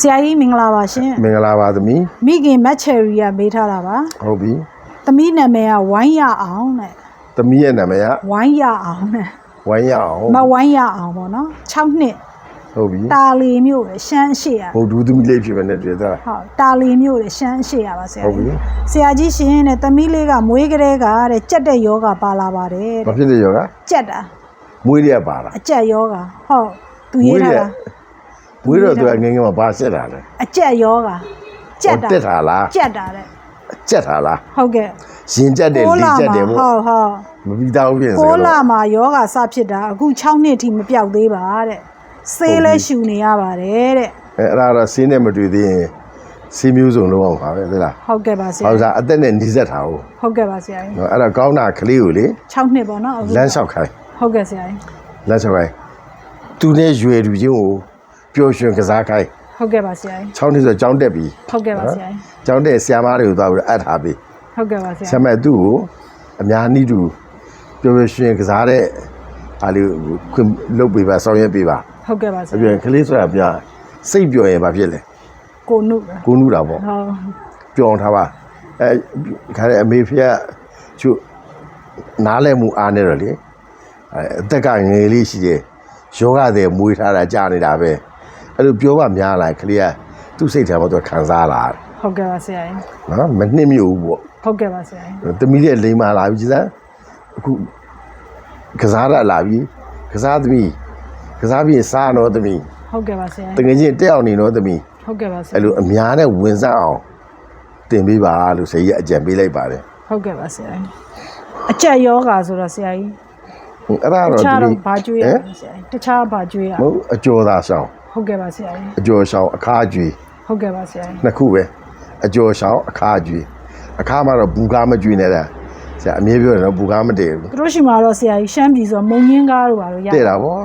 ဆရာကြီးမင်္ဂလာပါရှင်မင်္ဂလာပါသမီးမိခင်မက်ချယ်ရီကမေးထားတာပါဟုတ်ပြီသမီးနာမည်ကဝိုင်းရအောင်တဲ့သမီးရဲ့နာမည်ကဝိုင်းရအောင်တဲ့ဝိုင်းရအောင်မဝိုင်းရအောင်ပေါ့နော်6နှစ်ဟုတ်ပြီတာလီမျိုးလေရှမ်းအရှိရဘုဒ္ဓသမီးလေးဖြစ်မယ်နဲ့တွေ့တာဟုတ်တာလီမျိုးလေရှမ်းအရှိရပါဆရာဟုတ်ပြီကြီးဆရာကြီးရှင်တဲ့သမီးလေးကမွေးကလေးကတဲ့ကြက်တဲ့ယောဂပါလာပါတယ်ဘာတဲ့ဖြစ်လဲယောကကြက်တာမွေးရပါလားအကြက်ယောဂဟုတ်သူရေးထားတာ မွေးတော့သူအငယ်ငယ်မှာဘာဆက်တာလဲအကြက်ယောဂကြက်တာတက်တာလားကြက်တာတဲ့ကြက်တာလားဟုတ်ကဲ့ရင်ကြက်တယ်လေကြက်တယ်ဟုပေါ့တ်ဟုတ်မပြီးသားဘူးပြင်စကိုကားလာတော့မှာယောဂစဖြစ်တာအခု6နှစ်ထိမပြောက်သေးပါတဲ့ဆေးလဲရှူနေရပါတယ်တဲ့အဲအဲ့ဒါတော့စင်းနဲ့မတွေ့သေးရင်စီးမျိုးစုံလုံးအောင်ပါပဲသိလားဟုတ်ကဲ့ပါဆရာဟောစားအသက်နဲ့နှိစက်တာဟုတ်ဟုတ်ကဲ့ပါဆရာကြီးနော်အဲ့ဒါကောင်းတာကလေးကိုလေ6နှစ်ပေါ့နော်အခုလမ်းလျှောက်ခိုင်းဟုတ်ကဲ့ဆရာကြီးလမ်းလျှောက်ခိုင်းသူနဲ့ရွယ်သူချင်းကို ပျော်ရွှင်ကစားခိုင်းဟုတ်ကဲ့ပါဆရာကြီး6နှစ်ဆိုကြောင်းတက်ပြီဟုတ်ကဲ့ပါဆရာကြီးကျောင်းတဲ့ဆရာမတွေကိုသွားပြီးတော့အပ်ထားပြီဟုတ်ကဲ့ပါဆရာဆရာမသူ့ကိုအများနည်းတူပျော်ပျော်ရွှင်ရွှင်ကစားတဲ့အားလေးကိုခွင့်လုပ်ပေးပါဆောင်ရွက်ပေးပါဟုတ်ကဲ့ပါဆအရာပြင်ကလေးဆိုတာပြစိတ်ပျော်ရင်ဘာဖြစ်လဲကိုနုကိုနူတာပေါ့ဟုတ်ပျော်အောင်ထားပါအဲခါတဲ့အမေဖေကသူနားလဲမှုအားနေတော့လေအဲအသက်ကငယ်လေးရှိတယ်ယောဂတဲ့မွေးထားတာကြာနေတာပဲ အဲ့လိုပြောပါများလားကလေးကသူ့စိတ်ထဲမှာသူခံစားလာဟုတ်ကဲ့ပါဆရာကြီးနော်မနှိမ့်မြုပ်ဘူးပေါ့ဟုတ်ကဲ့ပါဆရာကြီးသမီးရဲ့လိမ်မာလာပြီကြည်စမ်းအခုကစားရလာပြီကစားသမီးကစားပြီးရင်စားတော့သမီးဟုတ်ကဲ့ပါဆရာတကြီးကယ်ချင်းတက်အောင်နေတော့သမီးဟုတ်ကဲ့ပါဆရာအဲ့လိုအများနဲ့ဝင်စားအောင်တင်ပေးပါလို့ဆရာကြီးအကြံပေးလိုက်ပါတယ်ဟုတ်ကဲ့ပါဆရာကြီးအကြက်ယောဂဆိုတော့ဆရာကြီး အဲ့ဒါတတော့ခြားသမီးတော့ဘာကျွေးရဟလဲမ်ဆရာကြီးတခြားဘာကျွေးရမဟုတ်အကျော်သာဆောင်ဟုတ်ကဲ့ပါဆရာကြီးအကျော်ဆောင်အခါကျွေးဟုတ်ကဲ့ပါဆရာကြီးနှစ်ခုပဲအကျော်ဆောင်အခါကျွေးအခါမှာတော့ဘူကားမကျွေးနေတာဆရာအမြဲပြောတယ်နော်ဘူကားမတည့်ဘူးသူတို့ရှိမှာတော့ဆရာကြီးရှမ်းပြည်ဆိုတော့မုံညင်းကားတို့ပါတော့ရတဲ့တာဗော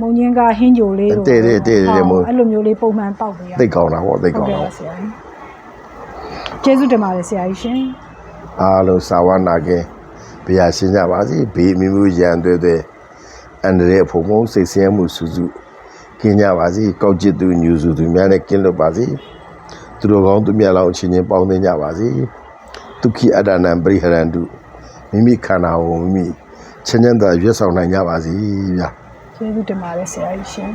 မုံညင်းကားဟင်းကြိုလေးတို့တဲ့တဲ့တဲ့တဲ့မုံဟုတ်အဲ့လိုမျိုးလေးပုံမှန်ပေါက်နေရသိတ်ကောင်းတာဗောသိတ်ဟုတ်ကောင်းကဲ့တာပါဆရာကြီးကျေးဇူးတင်ပါတယ်ဆရာကြီးရှင်အားလုံးစာဝနာကဲ ဘုရားရှင်းကြပါစေဘေးမိမှုရန်တွေတွေအန္တရာယ်ဖုံဖုံစိတ်ဆင်းရဲမှုစုစုကင်းကြပါစေကောက်จิตသူညူစုသူများနဲ့ကင်းလွတ်ပါစေသူတို့ကောင်းသူမြတ်လောင်းအချင်းချင်းပေါင်းသင်းကြပါစေဒုက္ခိအတ္တနံပရိဟရန္တုမိမိခန္ဓာကိုမိမိချမ်းချမ်းသာရွတ်ဆောင်နိုင်ကြပါစေဗျာကျေးဇူးတင်ပါတယ်ဆရာကြီးရှင်